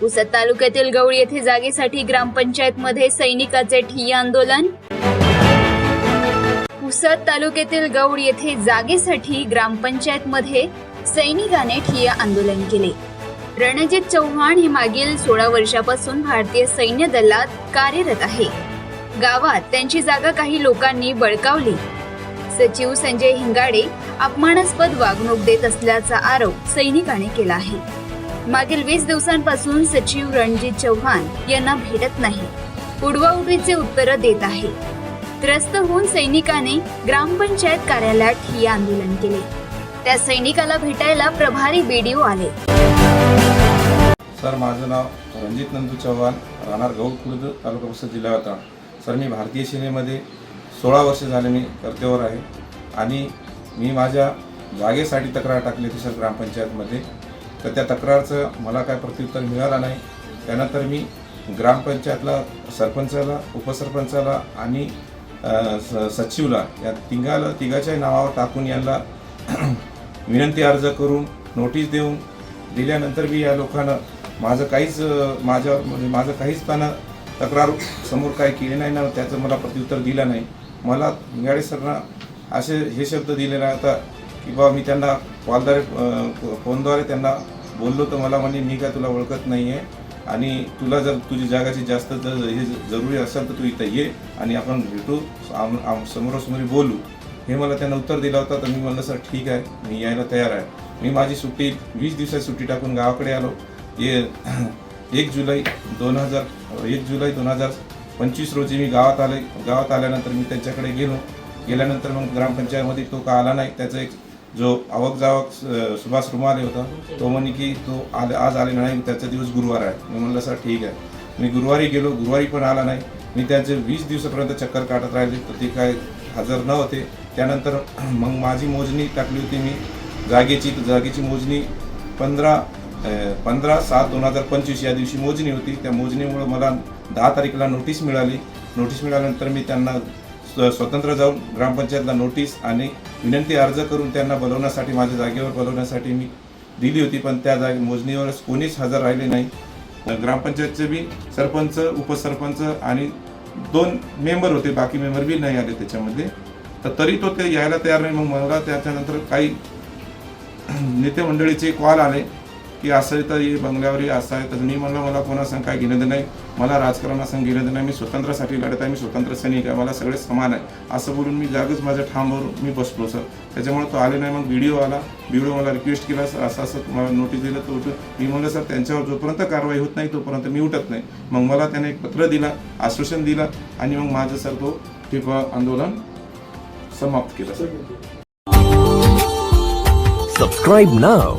पुसद तालुक्यातील गवळी येथे जागेसाठी ग्रामपंचायत मध्ये सैनिकाचे ठिय्या आंदोलन. पुसद तालुक्यातील गौड येथे जागेसाठी ग्रामपंचायत मध्ये सैनिकाने ठिय्या आंदोलन केले. रणजित चव्हाण हे मागील सोळा वर्षापासून भारतीय सैन्य दलात कार्यरत आहे. गावात त्यांची जागा काही लोकांनी बळकावली. सचिव संजय हिंगाडे अपमानास्पद वागणूक देत असल्याचा आरोप सैनिकाने केला आहे. मागील वीस दिवसांपासून सचिव रणजित चव्हाण यांना भेटत नाही. उडवाउडवीचे उत्तर देत आहे त्रस्त होऊन सैनिकाने ग्रामपंचायत कार्यालयात ठिय्या आंदोलन केले. त्या सैनिकाला भेटायला प्रभारी बीडीओ आले. सर माझं नाव रणजित नंदू चव्हाण राहणार गौर खुर्द तालुका पुस्तक जिल्हा होता सर मी भारतीय सेनेमध्ये सोळा वर्ष झाले मी कर्तेवर आहे. आणि मी माझ्या जागेसाठी तक्रार टाकली होती सर ग्रामपंचायतमध्ये. तर त्या तक्रारचं मला काय प्रत्युत्तर मिळालं नाही. त्यानंतर मी ग्रामपंचायतला सरपंचाला उपसरपंचाला आणि स- सचिवला या तिघाला तिघाच्याही नावावर टाकून यांना विनंती अर्ज करून नोटीस देऊन दिल्यानंतर मी या लोकांना माझं काहीच माझ्या म्हणजे माझं काहीच त्यांना तक्रार समोर काय केले नाही ना त्याचं मला प्रत्युत्तर दिलं नाही. मला गाडी सरना असे हे शब्द दिले नाही आता की बाबा मी त्यांना कॉलद्वारे फोनद्वारे त्यांना बोललो तर मला म्हणे मी काय तुला ओळखत नाही आहे आणि तुला जर तुझी जागाची जास्त जर हे जरुरी असेल तर तू इथं ये आणि आपण भेटू आम आम समोरासमोरी बोलू. हे मला त्यांना उत्तर दिला होता तर मी म्हणलं सर ठीक आहे मी यायला तयार आहे. मी माझी सुट्टी वीस दिवसाची सुट्टी टाकून गावाकडे आलो. ये एक जुलै दोन हजार एक जुलै दोन हजार पंचवीस रोजी मी गावात आले. गावात आल्यानंतर मी त्यांच्याकडे गेलो. गेल्यानंतर मग ग्रामपंचायतमध्ये तो का आला नाही त्याचं एक जो आवक जावक सुभाष रुमाले होता तो म्हणे की तो आले आज आलेला नाही त्याचा दिवस गुरुवार आहे मी म्हणलं सर ठीक आहे. मी गुरुवारी गेलो गुरुवारी पण आला नाही. मी त्यांचे वीस दिवसापर्यंत चक्कर काढत राहिले तर ते काय हजर न होते त्यानंतर मग माझी मोजणी टाकली होती मी. जागेची जागेची मोजणी पंधरा पंधरा सात दोन हजार पंचवीस या दिवशी मोजणी होती. त्या मोजणीमुळं मला दहा तारखेला नोटीस मिळाली. नोटीस मिळाल्यानंतर मी त्यांना स्वतंत्र जाऊन ग्रामपंचायतला नोटीस आणि विनंती अर्ज करून त्यांना बोलवण्यासाठी माझ्या जागेवर बोलवण्यासाठी मी दिली होती पण त्या जागे मोजणीवर कोणीच हजर राहिले नाही. ग्रामपंचायतचे बी सरपंच उपसरपंच आणि दोन मेंबर होते बाकी मेंबर बी नाही आले त्याच्यामध्ये तर तरी तो ते यायला तयार नाही मग मला त्याच्यानंतर काही नेते मंडळीचे कॉल आले. की असं तर हे बंगल्यावर असं आहे. तर मी म्हणलं मला कोणासंग काय घेणं नाही मला राजकारणासंग घेणं नाही मी स्वतंत्रासाठी लढत आहे. मी स्वतंत्र सैनिक आहे. मला सगळे समान आहे. असं बोलून मी जागच माझ्या ठामवर मी बसलो सर. त्याच्यामुळे तो आले नाही. मग व्हिडिओ आला. व्हिडिओ मला रिक्वेस्ट केला सर असं असं तुम्हाला नोटीस दिलं तो उठून मी म्हणलं सर त्यांच्यावर जोपर्यंत कारवाई होत नाही तोपर्यंत मी उठत नाही. मग मला त्याने एक पत्र दिला आश्वासन दिलं आणि मग माझं सर तो ठिपा आंदोलन समाप्त केलं sir. Subscribe now